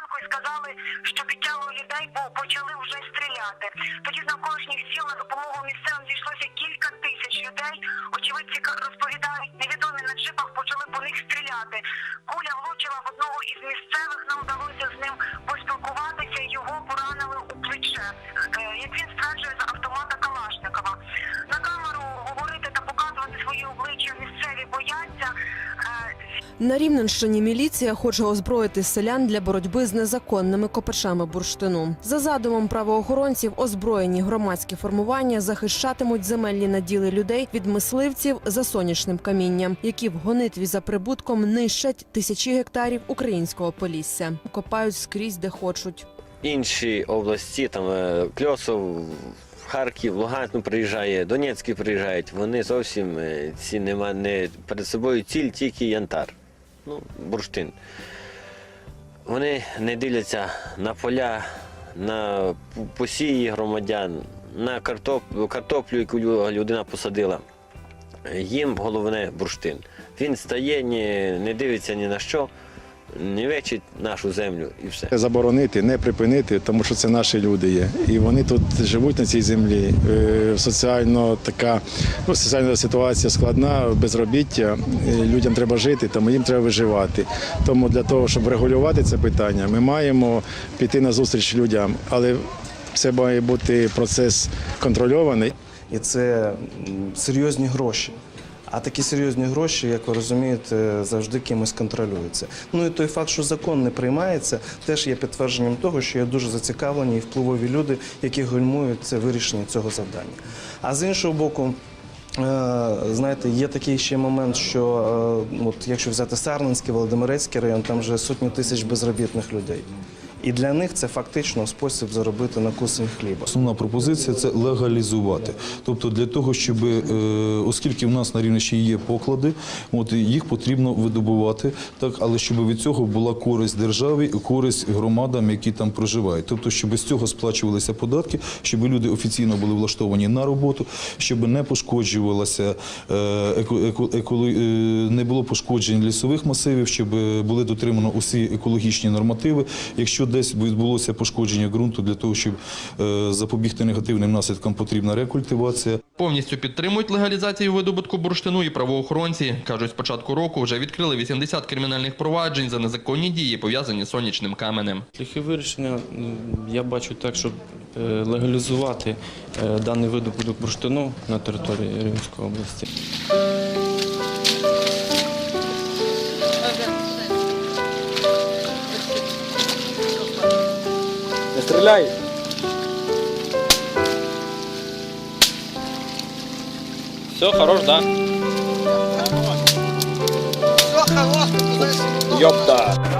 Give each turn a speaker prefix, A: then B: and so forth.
A: ранку і сказали, що підтягли людей, бо почали вже стріляти. Тоді з навколишніх сіл на допомогу місцевим зійшлося кілька тисяч людей. Очевидці розповідають, невідомі на джипах почали по них стріляти. Куля влучила в одного із місцевих. Нам вдалося з ним поспілкуватися. Його поранили у плече. Е, Як він стверджує з автомата Калашникова. На камеру говорити та показувати свої обличчя місцеві бояться.
B: На Рівненщині міліція хоче озброїти селян для боротьби з незаконними копачами бурштину. За задумом правоохоронців, озброєні громадські формування захищатимуть земельні наділи людей від мисливців за сонячним камінням, які в гонитві за прибутком нищать тисячі гектарів українського полісся, копають скрізь, де хочуть.
C: інші області, там е, Кльосов, Харків, Луганськ ну, приїжджає, Донецький приїжджають, вони зовсім е, ці нема не перед собою ціль тільки янтар, ну, бурштин. Вони не дивляться на поля, на посії громадян, на картоп, картоплю, яку людина посадила. Їм головне бурштин. Він стає, ні, не дивиться ні на що, не вечить нашу землю і все.
D: Заборонити, не припинити, тому що це наші люди є. І вони тут живуть на цій землі. Е, Соціально така ну, соціальна ситуація складна, безробіття. Е, Людям треба жити, тому їм треба виживати. Тому для того, щоб регулювати це питання, ми маємо піти на зустріч людям, але це має бути процес контрольований.
E: І це серйозні гроші. А такі серйозні гроші, як ви розумієте, завжди кимось контролюються. Ну і той факт, що закон не приймається, теж є підтвердженням того, що є дуже зацікавлені і впливові люди, які гальмують це вирішення цього завдання. А з іншого боку, е, знаєте, є такий ще момент, що е, от якщо взяти Сарненський, Володимирецький район, там вже сотні тисяч безробітних людей. І для них це фактично спосіб заробити на кусень хліба.
F: Основна пропозиція це легалізувати. Тобто для того, щоб, е, оскільки в нас на Рівненщині є поклади, от, їх потрібно видобувати, так, але щоб від цього була користь державі користь громадам, які там проживають. Тобто, щоб з цього сплачувалися податки, щоб люди офіційно були влаштовані на роботу, щоб не пошкоджувалося, е, е, не було пошкоджень лісових масивів, щоб були дотримано усі екологічні нормативи. Якщо десь відбулося пошкодження ґрунту для того, щоб е, запобігти негативним наслідкам, потрібна рекультивація.
G: Повністю підтримують легалізацію видобутку бурштину і правоохоронці. Кажуть, з початку року вже відкрили 80 кримінальних проваджень за незаконні дії, пов'язані з сонячним каменем.
H: Шляхи вирішення я бачу так, щоб е, легалізувати е, даний видобуток бурштину на території Рівненської області.
I: Стріляй! Все, хорош, да? Все хорош, Ёпта!